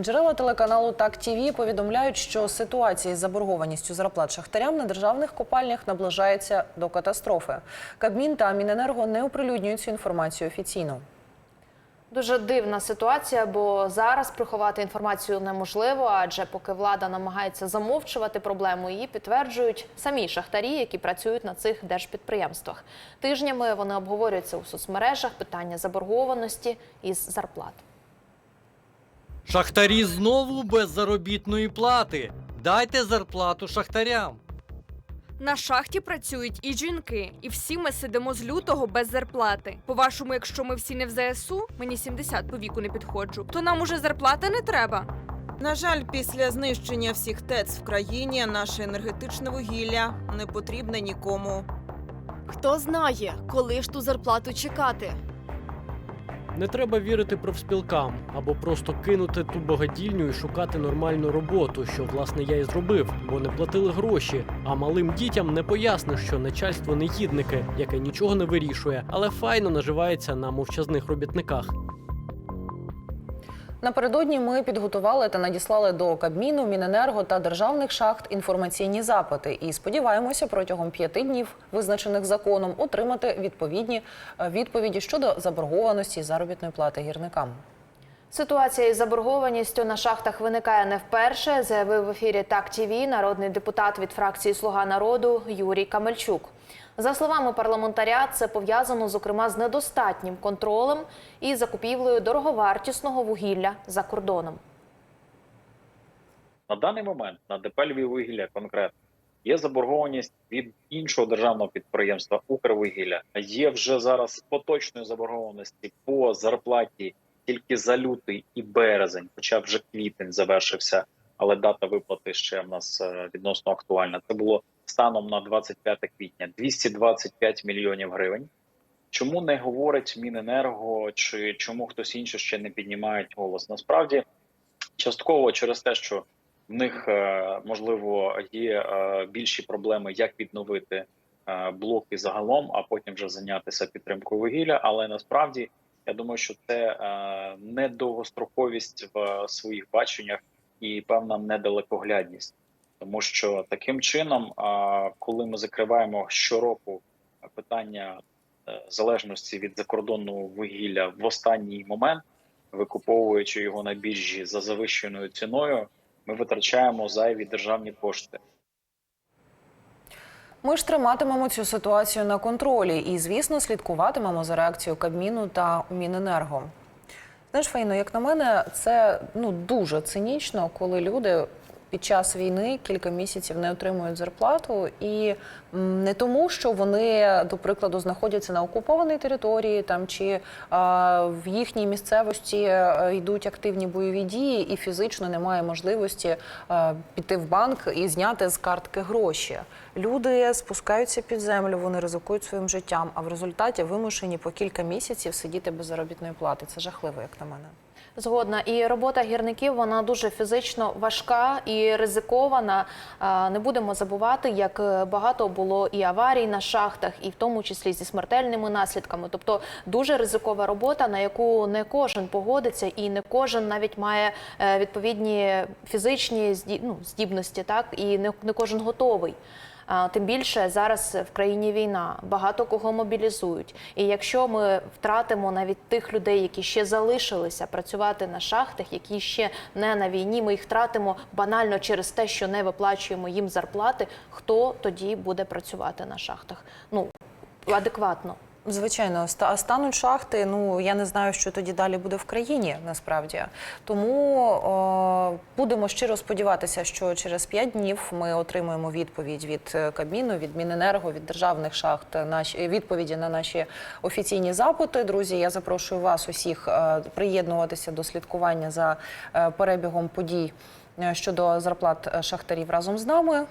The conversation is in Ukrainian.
Джерела телеканалу Так ТІВІ повідомляють, що ситуація із заборгованістю зарплат шахтарям на державних копальнях наближається до катастрофи. Кабмін та Міненерго не оприлюднюють цю інформацію офіційно. Дуже дивна ситуація, бо зараз приховати інформацію неможливо, адже поки влада намагається замовчувати проблему, її підтверджують самі шахтарі, які працюють на цих держпідприємствах. Тижнями вони обговорюються у соцмережах питання заборгованості із зарплат. Шахтарі знову без заробітної плати. Дайте зарплату шахтарям. На шахті працюють і жінки, і всі ми сидимо з лютого без зарплати. По-вашому, якщо ми всі не в ЗСУ, мені 70 по віку не підходжу, то нам уже зарплати не треба. На жаль, після знищення всіх ТЕЦ в країні наше енергетичне вугілля не потрібне нікому. Хто знає, коли ж ту зарплату чекати? Не треба вірити профспілкам або просто кинути ту богадільню і шукати нормальну роботу, що власне я і зробив, бо не платили гроші. А малим дітям не поясниш, що начальство негідники, яке нічого не вирішує, але файно наживається на мовчазних робітниках. Напередодні ми підготували та надіслали до Кабміну, Міненерго та державних шахт інформаційні запити і сподіваємося протягом п'яти днів, визначених законом, отримати відповідні е, відповіді щодо заборгованості заробітної плати гірникам. Ситуація із заборгованістю на шахтах виникає не вперше, заявив в ефірі Так ТІВІ народний депутат від фракції Слуга народу Юрій Камельчук. За словами парламентаря, це пов'язано зокрема з недостатнім контролем і закупівлею дороговартісного вугілля за кордоном. На даний момент на ДП «Львіввугілля» конкретно є заборгованість від іншого державного підприємства Укрвугілля. Є вже зараз поточної заборгованості по зарплаті тільки за лютий і березень, хоча вже квітень завершився, але дата виплати ще в нас е, відносно актуальна. Це було станом на 25 квітня 225 мільйонів гривень. Чому не говорить Міненерго чи чому хтось інший ще не піднімають голос? Насправді частково через те, що в них е, можливо є е, більші проблеми, як відновити блоки загалом, а потім вже зайнятися підтримкою вугілля. Але насправді я думаю, що це е, недовгостроковість в своїх баченнях і певна недалекоглядність, тому що таким чином, е, коли ми закриваємо щороку питання е, залежності від закордонного вугілля в останній момент, викуповуючи його на біржі за завищеною ціною, ми витрачаємо зайві державні кошти. Ми ж триматимемо цю ситуацію на контролі і, звісно, слідкуватимемо за реакцією Кабміну та Міненерго. Знаєш, Фейно, як на мене, це ну дуже цинічно, коли люди під час війни кілька місяців не отримують зарплату, і не тому, що вони, до прикладу, знаходяться на окупованій території, там чи а, в їхній місцевості е, йдуть активні бойові дії, і фізично немає можливості е, піти в банк і зняти з картки гроші. Люди спускаються під землю, вони ризикують своїм життям, а в результаті вимушені по кілька місяців сидіти без заробітної плати. Це жахливо, як на мене. Згодна, і робота гірників вона дуже фізично важка і ризикована. Не будемо забувати, як е, багато було і аварій на шахтах, і в тому числі зі смертельними наслідками. Тобто дуже ризикова робота, на яку не кожен погодиться, і не кожен навіть має е, відповідні фізичні ну, здібності, так і не кожен готовий. Тим більше зараз в країні війна, багато кого мобілізують. І якщо ми втратимо навіть тих людей, які ще залишилися працювати на шахтах, які ще не на війні, ми їх втратимо банально через те, що не виплачуємо їм зарплати. Хто тоді буде працювати на шахтах? Ну адекватно. Звичайно, а стануть шахти. Ну я не знаю, що тоді далі буде в країні. Насправді тому о, будемо щиро сподіватися, що через п'ять днів ми отримаємо відповідь від е, Кабміну, від Міненерго, від державних шахт. Наші відповіді на наші офіційні запити. Друзі, я запрошую вас усіх е, приєднуватися до слідкування за е, перебігом подій е, щодо зарплат е, шахтарів разом з нами.